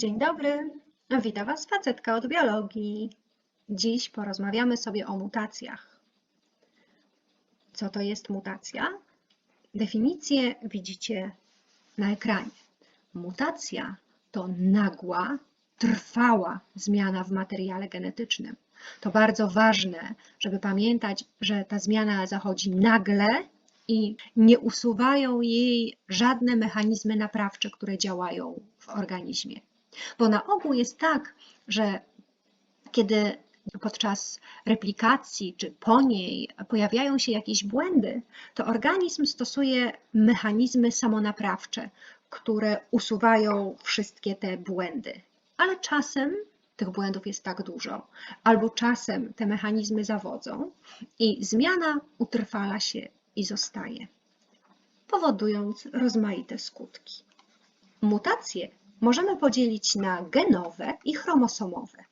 Dzień dobry, witam Was facetka od biologii. Dziś porozmawiamy sobie o mutacjach. Co to jest mutacja? Definicję widzicie na ekranie. Mutacja to nagła, trwała zmiana w materiale genetycznym. To bardzo ważne, żeby pamiętać, że ta zmiana zachodzi nagle i nie usuwają jej żadne mechanizmy naprawcze, które działają w organizmie. Bo na ogół jest tak, że kiedy podczas replikacji czy po niej pojawiają się jakieś błędy, to organizm stosuje mechanizmy samonaprawcze, które usuwają wszystkie te błędy. Ale czasem tych błędów jest tak dużo, albo czasem te mechanizmy zawodzą i zmiana utrwala się i zostaje, powodując rozmaite skutki. Mutacje możemy podzielić na genowe i chromosomowe.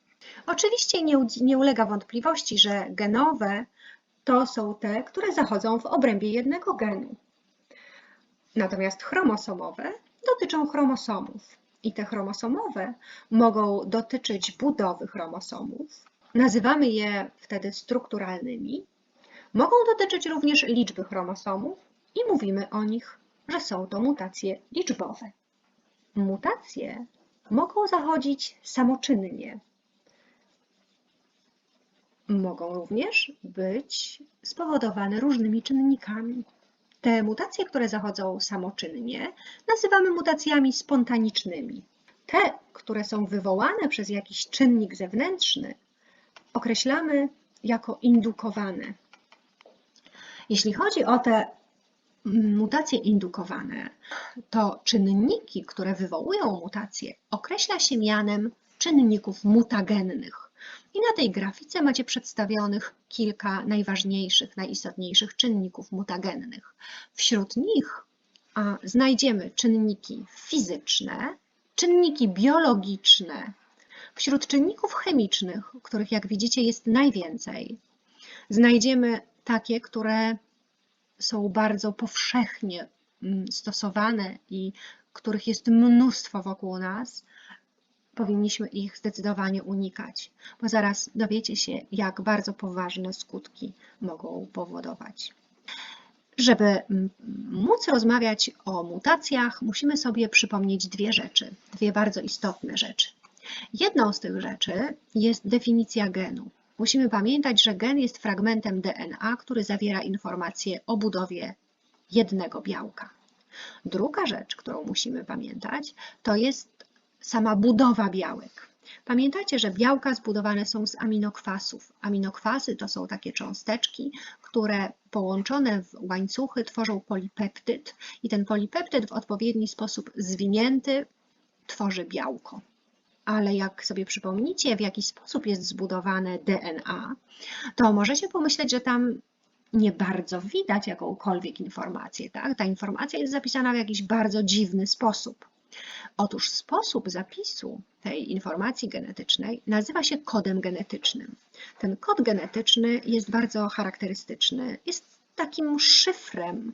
Oczywiście nie, nie ulega wątpliwości, że genowe to są te, które zachodzą w obrębie jednego genu. Natomiast chromosomowe dotyczą chromosomów. I te chromosomowe mogą dotyczyć budowy chromosomów. Nazywamy je wtedy strukturalnymi. Mogą dotyczyć również liczby chromosomów i mówimy o nich, że są to mutacje liczbowe. Mutacje mogą zachodzić samoczynnie. Mogą również być spowodowane różnymi czynnikami. Te mutacje, które zachodzą samoczynnie, nazywamy mutacjami spontanicznymi. Te, które są wywołane przez jakiś czynnik zewnętrzny, określamy jako indukowane. Jeśli chodzi o te mutacje indukowane, to czynniki, które wywołują mutacje, określa się mianem czynników mutagennych. I na tej grafice macie przedstawionych kilka najważniejszych, najistotniejszych czynników mutagennych. Wśród nich znajdziemy czynniki fizyczne, czynniki biologiczne. Wśród czynników chemicznych, których jak widzicie jest najwięcej, znajdziemy takie, które są bardzo powszechnie mm, stosowane i których jest mnóstwo wokół nas, powinniśmy ich zdecydowanie unikać, bo zaraz dowiecie się, jak bardzo poważne skutki mogą powodować. Żeby mm, móc rozmawiać o mutacjach, musimy sobie przypomnieć dwie rzeczy, dwie bardzo istotne rzeczy. Jedną z tych rzeczy jest definicja genu. Musimy pamiętać, że gen jest fragmentem DNA, który zawiera informacje o budowie jednego białka. Druga rzecz, którą musimy pamiętać, to jest sama budowa białek. Pamiętacie, że białka zbudowane są z aminokwasów. Aminokwasy to są takie cząsteczki, które połączone w łańcuchy tworzą polipeptyd i ten polipeptyd w odpowiedni sposób zwinięty tworzy białko ale jak sobie przypomnicie, w jaki sposób jest zbudowane DNA, to możecie pomyśleć, że tam nie bardzo widać jakąkolwiek informację. Tak? Ta informacja jest zapisana w jakiś bardzo dziwny sposób. Otóż sposób zapisu tej informacji genetycznej nazywa się kodem genetycznym. Ten kod genetyczny jest bardzo charakterystyczny. Jest takim szyfrem,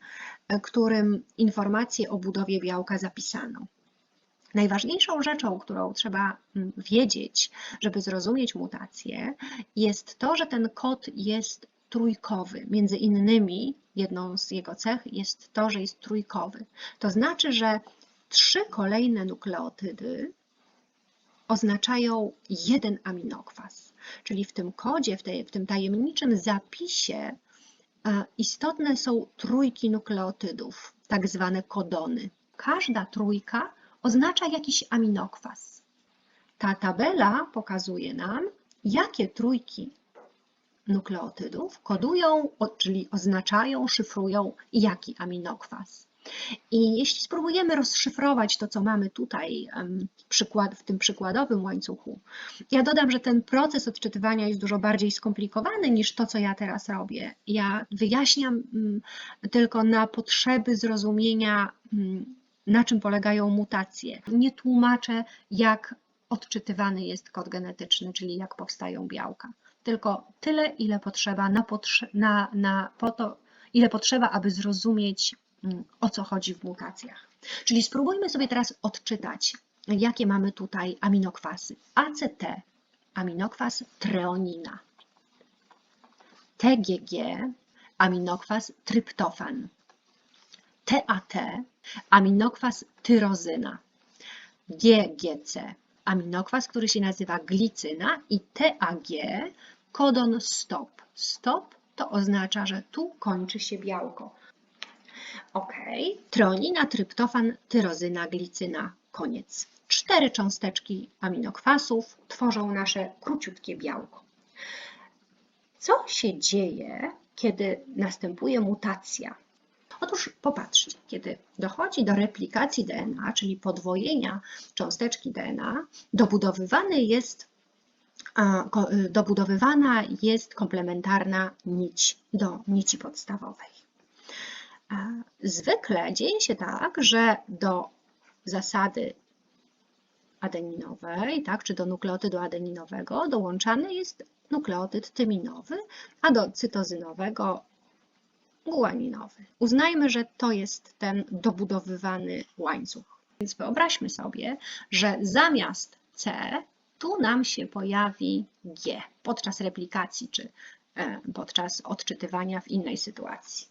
którym informacje o budowie białka zapisano. Najważniejszą rzeczą, którą trzeba mm, wiedzieć, żeby zrozumieć mutację, jest to, że ten kod jest trójkowy. Między innymi jedną z jego cech jest to, że jest trójkowy. To znaczy, że trzy kolejne nukleotydy oznaczają jeden aminokwas. Czyli w tym kodzie, w, tej, w tym tajemniczym zapisie e, istotne są trójki nukleotydów, tak zwane kodony. Każda trójka oznacza jakiś aminokwas. Ta tabela pokazuje nam, jakie trójki nukleotydów kodują, czyli oznaczają, szyfrują jaki aminokwas. I jeśli spróbujemy rozszyfrować to, co mamy tutaj w tym przykładowym łańcuchu, ja dodam, że ten proces odczytywania jest dużo bardziej skomplikowany niż to, co ja teraz robię. Ja wyjaśniam mm, tylko na potrzeby zrozumienia mm, na czym polegają mutacje. Nie tłumaczę, jak odczytywany jest kod genetyczny, czyli jak powstają białka. Tylko tyle, ile potrzeba na, na, na po to, ile potrzeba, aby zrozumieć, mm, o co chodzi w mutacjach. Czyli spróbujmy sobie teraz odczytać, jakie mamy tutaj aminokwasy. ACT, aminokwas treonina. TGG, aminokwas tryptofan. TAT, aminokwas tyrozyna. GGC, aminokwas, który się nazywa glicyna i TAG, kodon stop. Stop to oznacza, że tu kończy się białko. Ok, tronina, tryptofan, tyrozyna, glicyna, koniec. Cztery cząsteczki aminokwasów tworzą nasze króciutkie białko. Co się dzieje, kiedy następuje mutacja? Otóż popatrzcie, kiedy dochodzi do replikacji DNA, czyli podwojenia cząsteczki DNA, dobudowywany jest, dobudowywana jest komplementarna nić do nici podstawowej. Zwykle dzieje się tak, że do zasady adeninowej, tak, czy do nukleotydu adeninowego dołączany jest nukleotyd tyminowy, a do cytozynowego guaninowy. Uznajmy, że to jest ten dobudowywany łańcuch. Więc wyobraźmy sobie, że zamiast C tu nam się pojawi G podczas replikacji czy e, podczas odczytywania w innej sytuacji.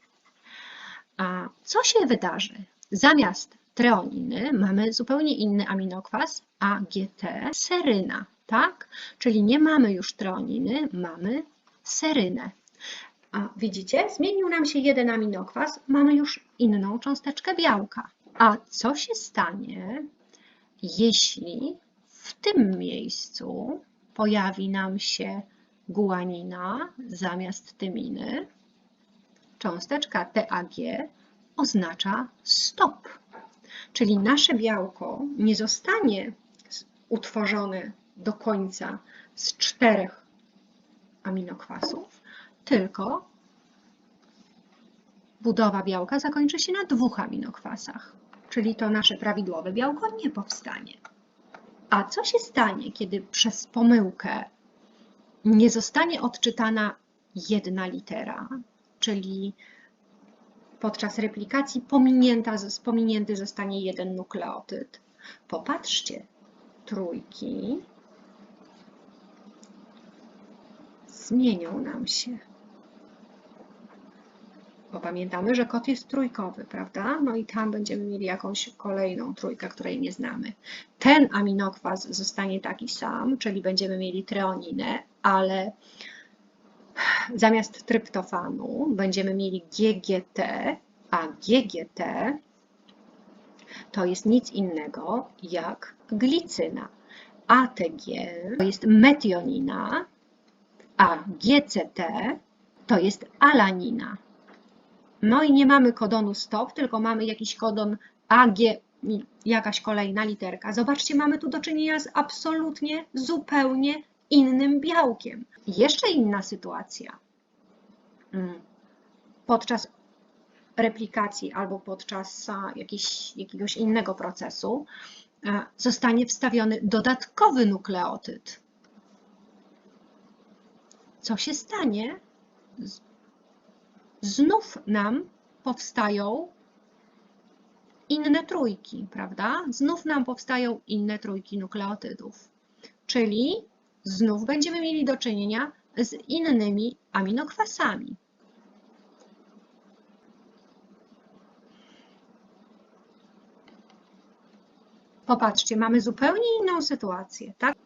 A co się wydarzy? Zamiast treoniny mamy zupełnie inny aminokwas AGT, seryna, tak? Czyli nie mamy już treoniny, mamy serynę. A widzicie, zmienił nam się jeden aminokwas, mamy już inną cząsteczkę białka. A co się stanie, jeśli w tym miejscu pojawi nam się guanina zamiast tyminy? Cząsteczka TAG oznacza stop. Czyli nasze białko nie zostanie utworzone do końca z czterech aminokwasów, tylko budowa białka zakończy się na dwóch aminokwasach, czyli to nasze prawidłowe białko nie powstanie. A co się stanie, kiedy przez pomyłkę nie zostanie odczytana jedna litera, czyli podczas replikacji pominięta, pominięty zostanie jeden nukleotyd? Popatrzcie, trójki zmienią nam się. Bo pamiętamy, że kod jest trójkowy, prawda? No i tam będziemy mieli jakąś kolejną trójkę, której nie znamy. Ten aminokwas zostanie taki sam, czyli będziemy mieli treoninę, ale zamiast tryptofanu będziemy mieli GGT, a GGT to jest nic innego jak glicyna. ATG to jest metionina, a GCT to jest alanina. No i nie mamy kodonu stop, tylko mamy jakiś kodon AG, jakaś kolejna literka. Zobaczcie, mamy tu do czynienia z absolutnie zupełnie innym białkiem. Jeszcze inna sytuacja. Mm. Podczas replikacji albo podczas jakiś, jakiegoś innego procesu zostanie wstawiony dodatkowy nukleotyd. Co się stanie? Znów nam powstają inne trójki, prawda? Znów nam powstają inne trójki nukleotydów. Czyli znów będziemy mieli do czynienia z innymi aminokwasami. Popatrzcie, mamy zupełnie inną sytuację, tak?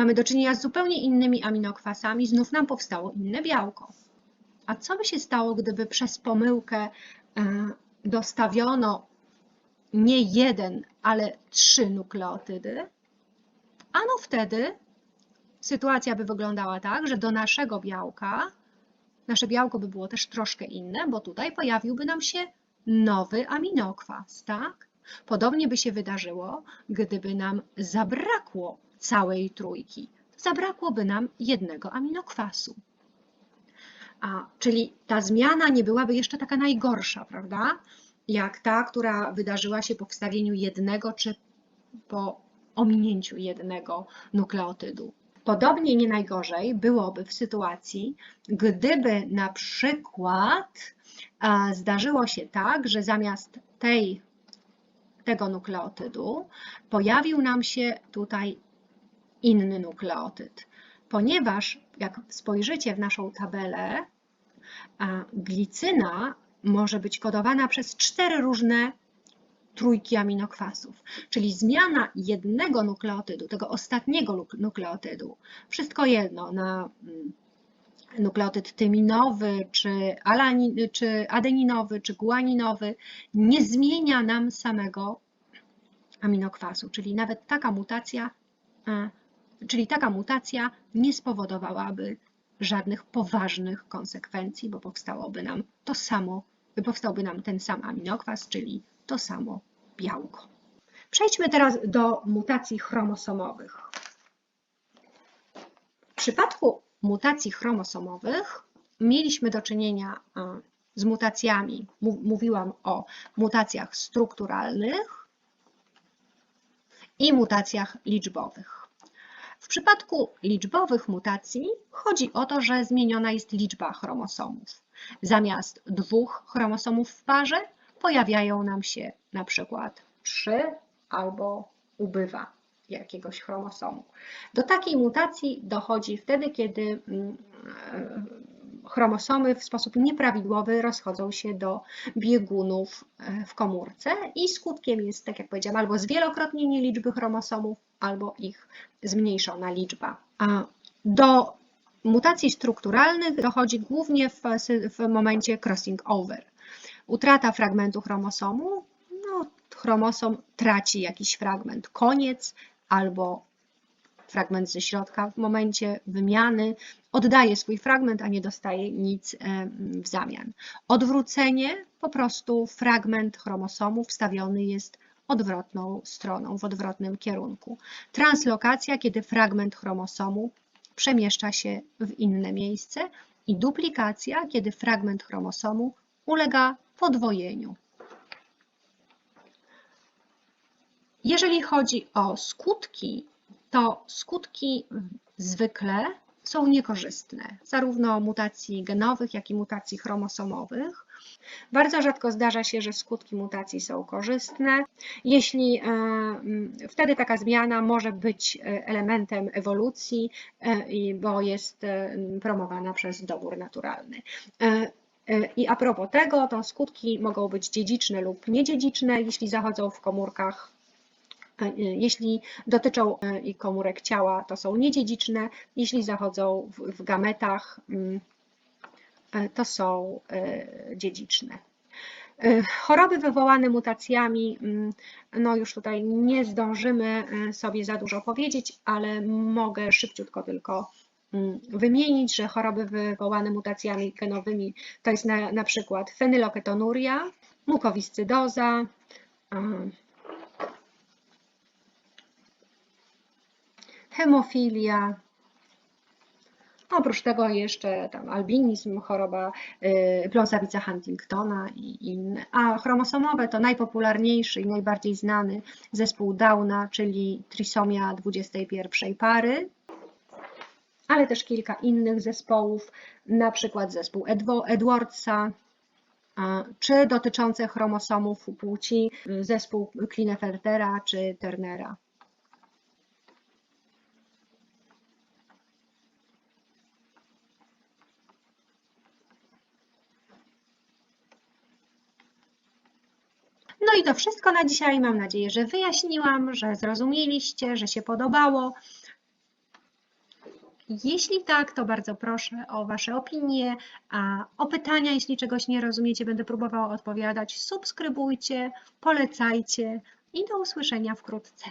Mamy do czynienia z zupełnie innymi aminokwasami, znów nam powstało inne białko. A co by się stało, gdyby przez pomyłkę e, dostawiono nie jeden, ale trzy nukleotydy? Ano wtedy sytuacja by wyglądała tak, że do naszego białka, nasze białko by było też troszkę inne, bo tutaj pojawiłby nam się nowy aminokwas, tak? Podobnie by się wydarzyło, gdyby nam zabrakło całej trójki. Zabrakłoby nam jednego aminokwasu. A, czyli ta zmiana nie byłaby jeszcze taka najgorsza, prawda? Jak ta, która wydarzyła się po wstawieniu jednego czy po ominięciu jednego nukleotydu. Podobnie nie najgorzej byłoby w sytuacji, gdyby na przykład zdarzyło się tak, że zamiast tej tego nukleotydu pojawił nam się tutaj inny nukleotyd. Ponieważ jak spojrzycie w naszą tabelę, glicyna może być kodowana przez cztery różne trójki aminokwasów, czyli zmiana jednego nukleotydu, tego ostatniego nuk- nukleotydu, wszystko jedno na mm, nukleotyd tyminowy, czy, alani, czy adeninowy, czy guaninowy, nie zmienia nam samego aminokwasu, czyli nawet taka mutacja, e, czyli taka mutacja nie spowodowałaby żadnych poważnych konsekwencji, bo powstałoby nam to samo, powstałby nam ten sam aminokwas, czyli to samo białko. Przejdźmy teraz do mutacji chromosomowych. W przypadku mutacji chromosomowych mieliśmy do czynienia e, z mutacjami, mówiłam o mutacjach strukturalnych i mutacjach liczbowych. W przypadku liczbowych mutacji chodzi o to, że zmieniona jest liczba chromosomów. Zamiast dwóch chromosomów w parze pojawiają nam się na przykład trzy albo ubywa jakiegoś chromosomu. Do takiej mutacji dochodzi wtedy, kiedy mm, e, chromosomy w sposób nieprawidłowy rozchodzą się do biegunów e, w komórce i skutkiem jest, tak jak powiedziałam, albo zwielokrotnienie liczby chromosomów, albo ich zmniejszona liczba. Do mutacji strukturalnych dochodzi głównie w, w momencie crossing over. Utrata fragmentu chromosomu, no, chromosom traci jakiś fragment, koniec albo fragment ze środka w momencie wymiany oddaje swój fragment, a nie dostaje nic w zamian. Odwrócenie, po prostu fragment chromosomu wstawiony jest odwrotną stroną, w odwrotnym kierunku. Translokacja, kiedy fragment chromosomu przemieszcza się w inne miejsce i duplikacja, kiedy fragment chromosomu ulega podwojeniu. Jeżeli chodzi o skutki, to skutki zwykle są niekorzystne, zarówno mutacji genowych, jak i mutacji chromosomowych. Bardzo rzadko zdarza się, że skutki mutacji są korzystne. Jeśli e, wtedy taka zmiana może być e, elementem ewolucji, e, bo jest promowana przez dobór naturalny. I a propos tego, to skutki mogą być dziedziczne lub niedziedziczne, jeśli zachodzą w komórkach jeśli dotyczą komórek ciała, to są niedziedziczne. Jeśli zachodzą w gametach, to są dziedziczne. Choroby wywołane mutacjami, no już tutaj nie zdążymy sobie za dużo powiedzieć, ale mogę szybciutko tylko wymienić, że choroby wywołane mutacjami genowymi to jest na, na przykład fenyloketonuria, mukowiscydoza, hemofilia. Oprócz tego jeszcze tam albinizm, choroba yy, pląsawica Huntingtona i inne. A chromosomowe to najpopularniejszy i najbardziej znany zespół Downa, czyli trisomia 21 pary, ale też kilka innych zespołów, na przykład zespół Edwardsa, czy dotyczące chromosomów płci, zespół Klinefeltera czy Turnera. I to wszystko na dzisiaj. Mam nadzieję, że wyjaśniłam, że zrozumieliście, że się podobało. Jeśli tak, to bardzo proszę o Wasze opinie, a o pytania, jeśli czegoś nie rozumiecie, będę próbowała odpowiadać. Subskrybujcie, polecajcie i do usłyszenia wkrótce.